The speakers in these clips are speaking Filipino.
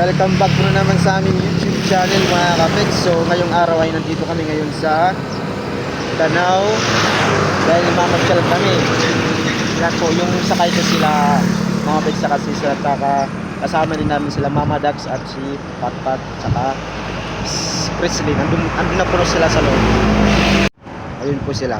Welcome back po na naman sa aming YouTube channel mga kapit. So ngayong araw ay nandito kami ngayon sa Danau dahil mamasyal kami. Yan po, yung sakay ko sila mga kapit sa kasi sila taka kasama din namin sila Mama Dax at si Patpat saka Presley. Nandun, andun na po sila sa loob. Ayun po sila.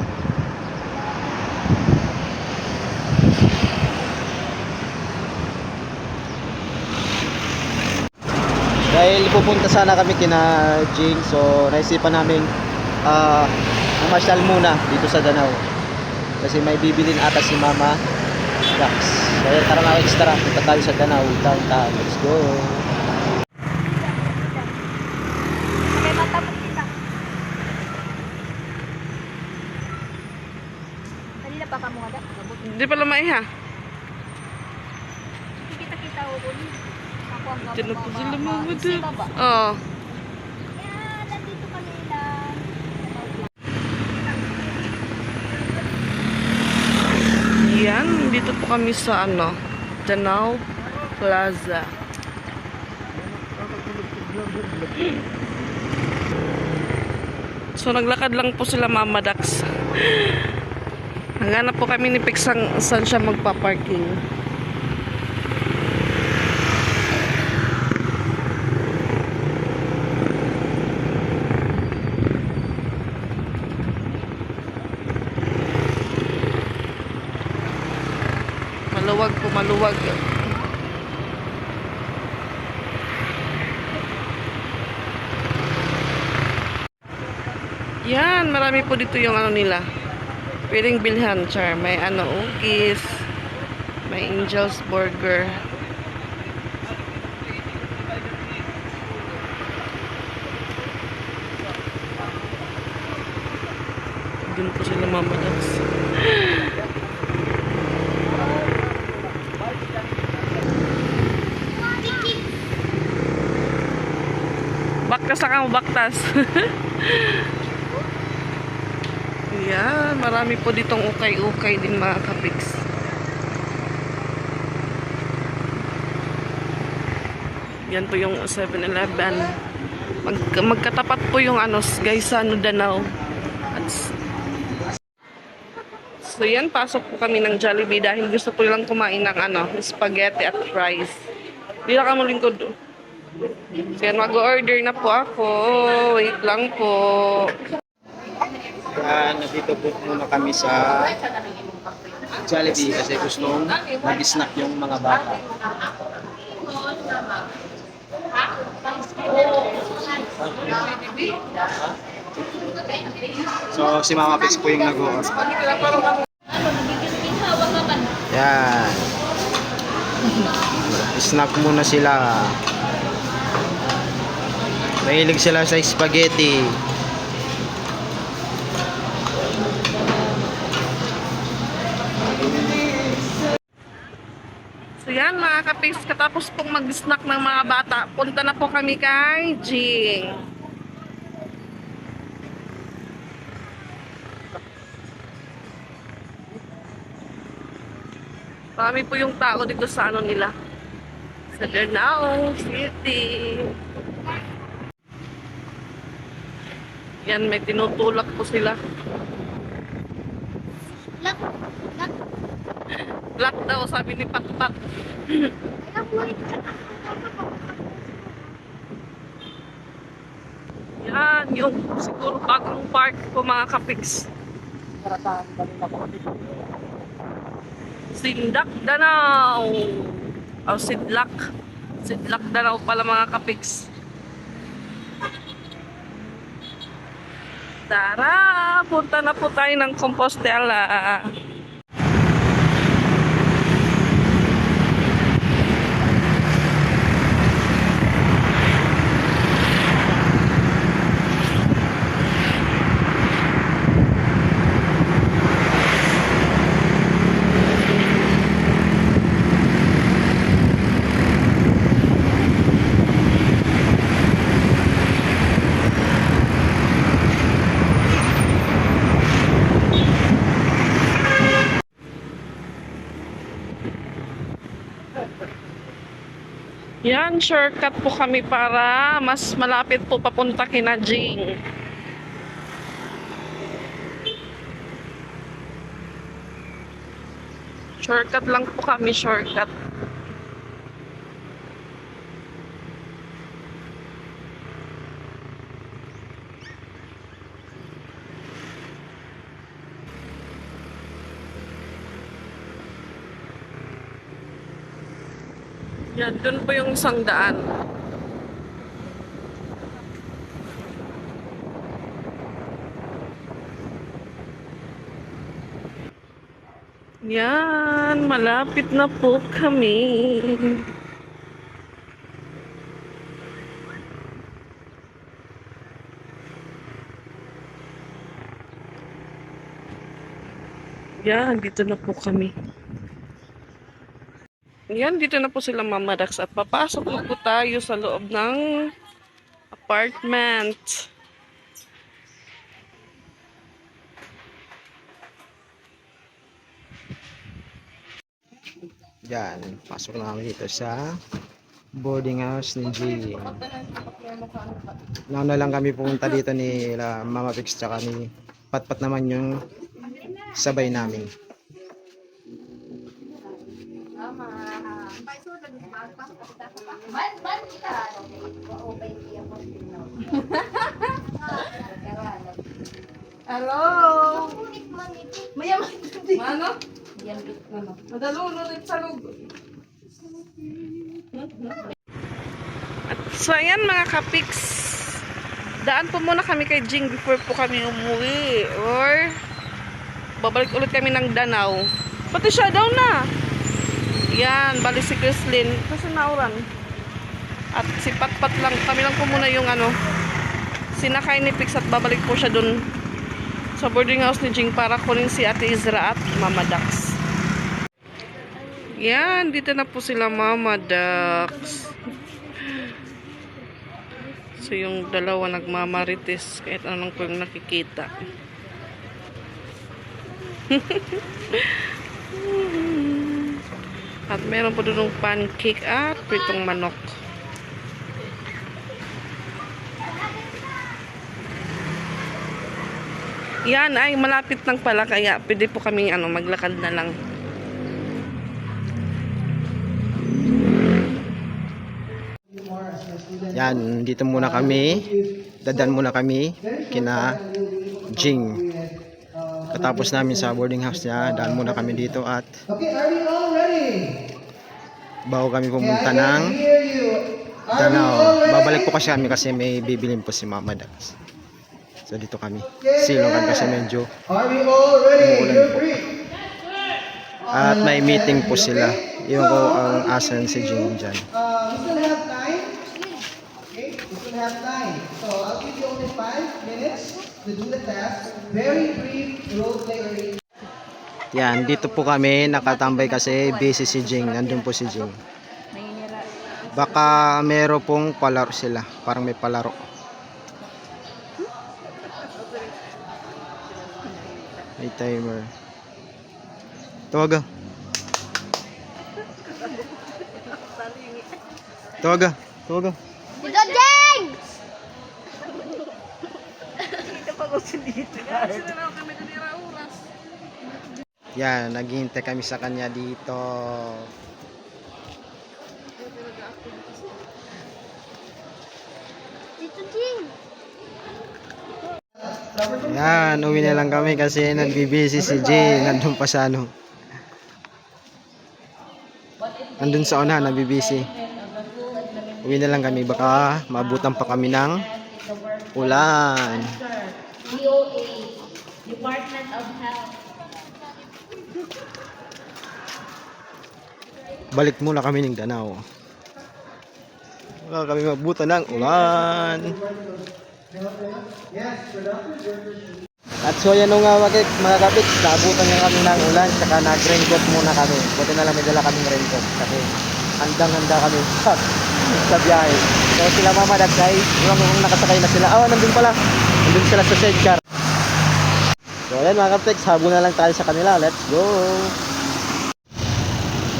Dahil pupunta sana kami kina Jing, so naisipan namin ah mamasyal muna dito sa Danau. Kasi may bibilin ata si Mama Dax. Kaya tara mga extra, punta tayo sa Danau, downtown. Let's go! May matapos kita. Kanina pa ka mo ada. Di pala maiha. Kita-kita ko ni. Diyan na po sila mama doon. Oo. Yan, dito po kami sa ano, Danau Plaza. So naglakad lang po sila Mama Dax. Naghanap po kami ni Pixang saan siya magpa-parking. Maluwag po, maluwag. Yan, marami po dito yung ano nila. Pwedeng bilhan, char. May ano, ugis. May Angel's Burger. Doon po sila mamadags. Baktas ka mo, baktas. Yan, marami po ditong ukay-ukay din mga kapiks. Yan po yung 7-Eleven. Mag, magkatapat po yung ano, guys, sa ano, Danau. At, so yan, pasok po kami ng Jollibee dahil gusto ko lang kumain ng ano, spaghetti at fries. Di na kamo lingkod. Yan, mag-order na po ako. Wait lang po. Kaya nandito po muna kami sa Jollibee kasi gustong mag-snack yung mga bata. So, si Mama Pix po yung nag-order. Yan. Snack muna sila. Mahilig sila sa spaghetti. So yan mga kapis, katapos pong mag-snack ng mga bata, punta na po kami kay Jing. Marami po yung tao dito sa ano nila. Sa Danao City. Yan, may tinutulak po sila. Lak. Lak. Black daw, sabi ni mo. Yan, yung siguro bagong park po mga kapiks. Sindak Danau. O Sidlak. Sidlak Danau pala mga kapiks. Tara, punta na po tayo ng Compostela. Shortcut po kami para mas malapit po papunta kina Jing. Shortcut lang po kami, shortcut. Yan, dun po yung isang daan. Yan, malapit na po kami. Yan, dito na po kami. Yan, dito na po sila Mama Dax at papasok na po tayo sa loob ng apartment. Yan, pasok na kami dito sa boarding house ni G. Nauna lang kami pumunta dito ni la Mama Pix tsaka ni Patpat naman yung sabay namin. Ban, ban kita. Hello! Man. Mayaman Ano? Yan, bit ano. Madalunod sa loob. At so ayan mga kapiks. Daan po muna kami kay Jing before po kami umuwi. Or babalik ulit kami ng Danau. Pati siya daw na. Yan, bali si Chrislyn. Kasi nauran. At si Patpat lang. Kami lang po muna yung ano. Sinakay ni Pix at babalik po siya dun sa boarding house ni Jing para kunin si Ate Izra at Mama Dax. Yan, dito na po sila Mama Dax. So yung dalawa nagmamarites kahit anong po yung nakikita. at meron po doon pancake at pritong manok. Yan ay malapit lang pala kaya pwede po kami ano maglakad na lang. Yan, dito muna kami. Dadan muna kami kina Jing. Katapos namin sa boarding house niya, daan muna kami dito at bago kami pumunta ng Danao. Babalik po kasi kami kasi may bibilin po si Mama Dax. So dito kami. Silong kami kasi medyo? Umuulan po. at may meeting po sila. Yung ko ang asan si Jing dyan. Uh, we still have time. Okay, we still have time. So I'll give you only five minutes to do the task. Very brief role play or Yan, dito po kami nakatambay kasi busy si Jing. Nandun po si Jing. Baka meron pong palaro sila. Parang may palaro. May timer. Tawaga. Tawaga. Tawaga. Ito, Jeng! Yan, naghihintay kami sa kanya dito. Dito, Jeng. Yan, uwi na lang kami kasi nagbibisi si Jay. Nandun pa sa ano. Nandun sa una, nagbibisi. Uwi na lang kami. Baka mabutan pa kami ng ulan. Balik muna kami ng Danao. Baka kami mabutan ng ulan. At so yan nga mga, mga kapit, naabutan nga kami ng ulan, tsaka nag-raincoat muna kami. Buti na lang may dala kaming raincoat kasi handang-handa kami sa, sa biyahe. So sila mama dad guys, yung nakasakay na sila. Oh, nandun pala. Nandun sila sa sidecar. So ayan mga kapit, habol na lang tayo sa kanila. Let's go!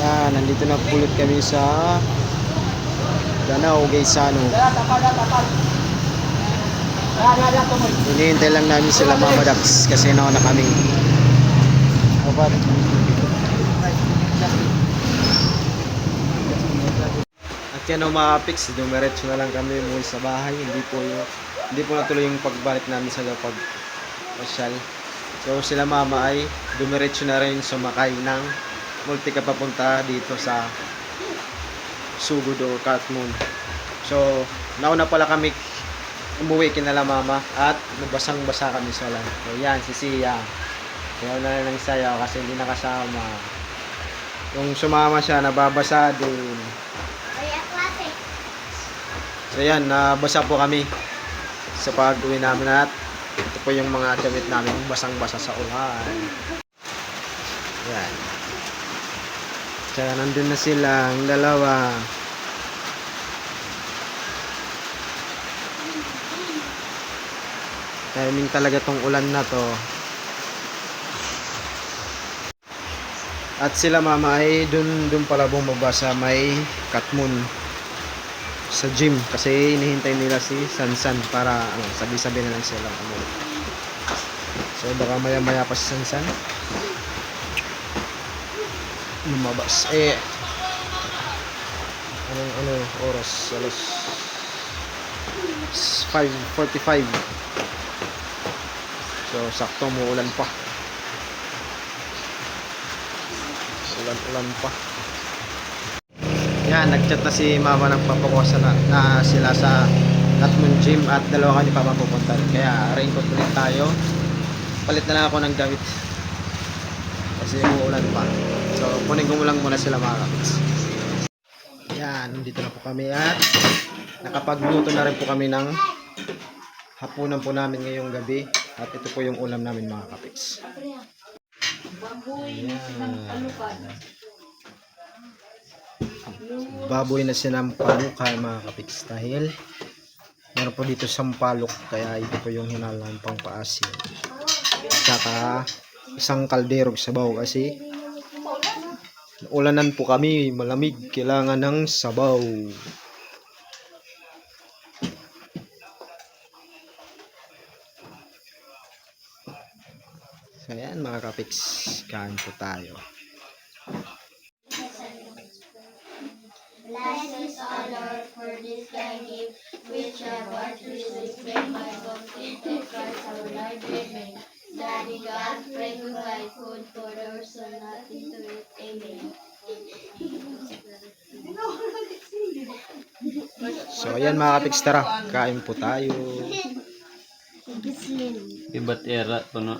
Yan, nandito na pulot kami sa Danao, Gaisano. Hinihintay lang namin sila Mama Dax kasi nauna kami. Kapat. At yan ang mga pics, dumiretso na lang kami umuwi sa bahay. Hindi po hindi po natuloy yung pagbalik namin sa Gapag Pasyal. So sila mama ay dumiretso na rin sumakay ng multi ka papunta dito sa Sugod o Katmon. So, nauna pala kami umuwi kinala mama at nabasang basa kami sa ulan. So yan, si Sia. Kaya na lang ng sayaw kasi hindi nakasama. Yung sumama siya, nababasa din. So yan, nabasa po kami sa pag-uwi namin at ito po yung mga damit namin basang-basa sa ulan. Yan. Tsaka nandun na sila, ang dalawa. Timing talaga tong ulan na to. At sila mama ay dun, dun pala bumaba sa may Katmon sa gym kasi inihintay nila si Sansan para ano, sabi-sabi na lang sila umuwi. So baka maya-maya pa si Sansan lumabas. Eh anong ano oras? Alas 5.45 So sakto mo ulan pa. Ulan-ulan pa. Yan, nagchat na si mama ng papakuha na, na sila sa Natmon Gym at dalawa kami pa mapupunta. Kaya raincoat ulit tayo. Palit na lang ako ng gamit. Kasi umuulan pa. So, kunin ko lang muna sila mga kapits. Yan, nandito na po kami at nakapagluto na rin po kami ng hapunan po namin ngayong gabi. At ito po yung ulam namin mga kapits. Ayan. baboy na sinampalok kaya mga kapiks dahil meron po dito sampalok kaya ito po yung hinalaan pang paasin saka isang kalderong sabaw kasi ulanan po kami malamig kailangan ng sabaw so yan mga kapiks kain po tayo Bless us, O Lord, for this thy gift, which brought to us made by of Christ our Lord. Amen. Daddy God, pray provide food for our soul, nothing to it. Amen. so ayan mga kapiks tara kain po tayo Ibat era kuno